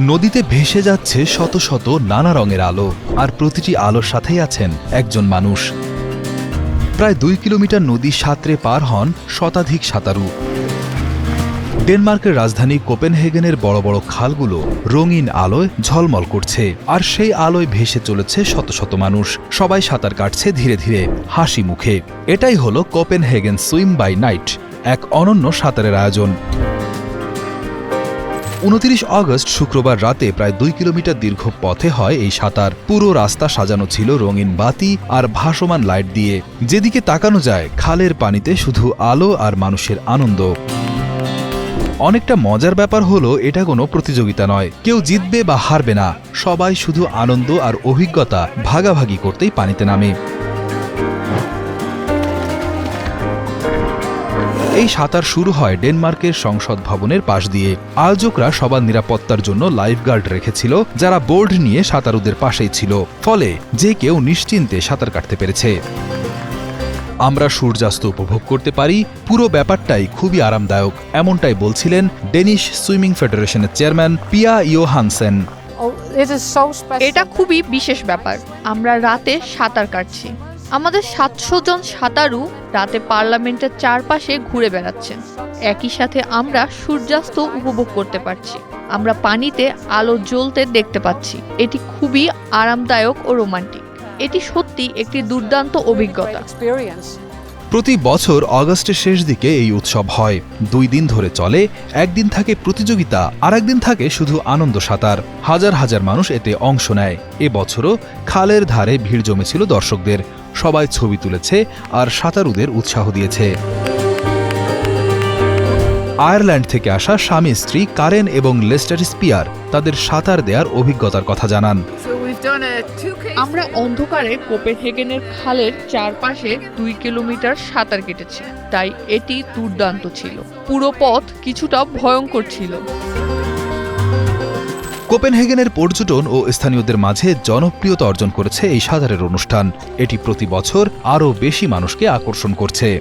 নদীতে ভেসে যাচ্ছে শত শত নানা রঙের আলো, আর প্রতিটি আলোর সাথেই আছেন একজন মানুষ। প্রায় দুই কিলোমিটার নদী সাঁতরে পার হন শতাধিক সাঁতারু। ডেনমার্কের রাজধানী কোপেনহেগেনের বড় বড় খালগুলো রঙিন আলোয় ঝলমল করছে, আর সেই আলোয় ভেসে চলেছে শত শত মানুষ। সবাই সাঁতার কাটছে ধীরে ধীরে হাসি মুখে। এটাই হলো কোপেনহেগেন সুইম বাই নাইট, এক অনন্য সাঁতারের আয়োজন। উনত্রিশ আগস্ট শুক্রবার রাতে প্রায় দুই কিলোমিটার দীর্ঘ পথে হয় এই সাঁতার। পুরো রাস্তা সাজানো ছিল রঙিন বাতি আর ভাসমান লাইট দিয়ে। যেদিকে তাকানো যায়, খালের পানিতে শুধু আলো আর মানুষের আনন্দ। অনেকটা মজার ব্যাপার হলো, এটা কোনো প্রতিযোগিতা নয়। কেউ জিতবে বা হারবে না। সবাই শুধু আনন্দ আর অভিজ্ঞতা ভাগাভাগি করতেই পানিতে নামে। এই সাঁতার শুরু হয় ডেনমার্কের সংসদ ভবনের পাশ দিয়ে। আয়োজকরা সবার নিরাপত্তার জন্য লাইফগার্ড রেখেছিল যারা বোর্ড নিয়ে সাঁতারুদের পাশেই ছিল। ফলে যে কেউ নিশ্চিন্তে সাঁতার কাটতে পেরেছে। আমরা সূর্যাস্ত উপভোগ করতে পারি পুরো ব্যাপারটাই খুবই আরামদায়ক এমনটাই বলছিলেন ডেনিশ সুইমিং ফেডারেশনের চেয়ারম্যান পিয়া ইয়োহানসেন। Oh. এটা খুবই বিশেষ ব্যাপার আমরা রাতে সাঁতার কাটছি। আমাদের সাতশো জন সাঁতারু রাতে পার্লামেন্টের চারপাশে ঘুরে বেড়াচ্ছেন। একই সাথে আমরা সূর্যাস্ত উপভোগ করতে পারছি। আমরা পানিতে আলো জ্বলতে দেখতে পাচ্ছি। এটি খুবই আরামদায়ক ও রোমান্টিক। এটি সত্যি একটি দুর্দান্ত অভিজ্ঞতা। প্রতি বছর অগস্টের শেষ দিকে এই উৎসব হয়। দুই দিন ধরে চলে, একদিন থাকে প্রতিযোগিতা আর একদিন থাকে শুধু আনন্দ সাঁতার। হাজার হাজার মানুষ এতে অংশ নেয়। এবছরও খালের ধারে ভিড় জমেছিল দর্শকদের। সবাই ছবি তুলেছে আর সাঁতারুদের উৎসাহ দিয়েছে। আয়ারল্যান্ড থেকে আসা স্বামী স্ত্রী কারেন এবং লেস্টার স্পিয়ার তাদের সাঁতার দেওয়ার অভিজ্ঞতার কথা জানান। আমরা অন্ধকারে কোপেনহেগেনের খালের চারপাশে দুই কিলোমিটার সাঁতার কেটেছি তাই এটি দুর্দান্ত ছিল। পুরো পথ কিছুটা ভয়ঙ্কর ছিল। কোপেনহেগেনের পর্যটন ও স্থানীয়দের মাঝে জনপ্রিয়তা অর্জন করেছে এই সাঁতারের অনুষ্ঠান। এটি প্রতি বছর আরও বেশি মানুষকে আকর্ষণ করছে।